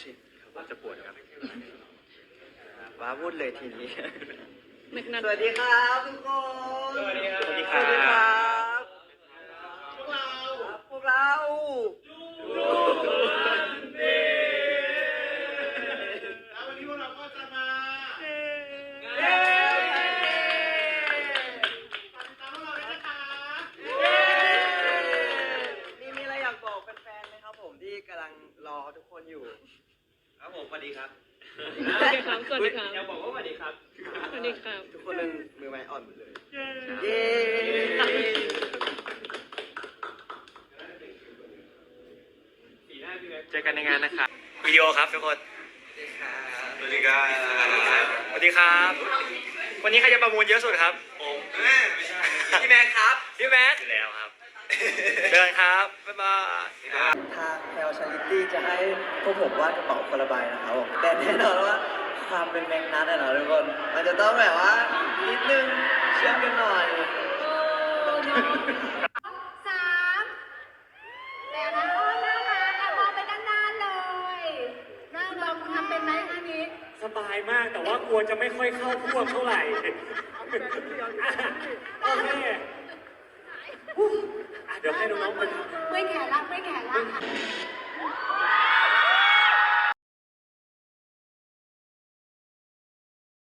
ชินครับจะปวดครับว้าวุ่นเลยทีนี้แมกนัทสวัสดีครับทุกคน สวัสดีครับ สวัสดีครับพวกเราพวกเราแล้ววันนี้พวกเราก็จะมาเย้ฝากติดตามพวกเราด้วยนะคะนี่มีอะไรอยากบอกแฟนๆไหมครับผมที่กำลังร อทุกคนอยู่ ครับผมสวัสดีครับสวัสดีครับสวัสดีครับอยากบอกว่าสวัสดีครับ สวัสดีครับ ทุกคนเป็นมือไม้อ่อนหมดเลย เย้เจอกันในงานนะครับวิดีโอครับทุกคน สวัสดีครับ สวัสดีครับ วันนี้ใครจะประมูลเยอะสุดครับ ผมไม่ใช่ พี่แม็กครับ พี่แม็กซ์อยู่แล้วครับ เดินครับ บ๊ายบาย ทางแพลชาริตี้จะให้พวกผมวาดกระเป๋าคนละใบนะครับผมแต่แน่นอนว่าความเป็นแมงนัดอะเนาะทุกคนมันจะต้องแบบว่านิดนึงเชื่อมกันหน่อย สามแต่นะโอ้น่ารักอะมองไปด้านหน้าเลยน่ารักทำเป็นไหมอันนี้สบายมากแต่ว่ากลัวจะไม่ค่อยเข้าพวกเท่าไหร่โอเคอะเดี๋ยวให้น้องๆไป ไม่แก่ละไม่แก่ละ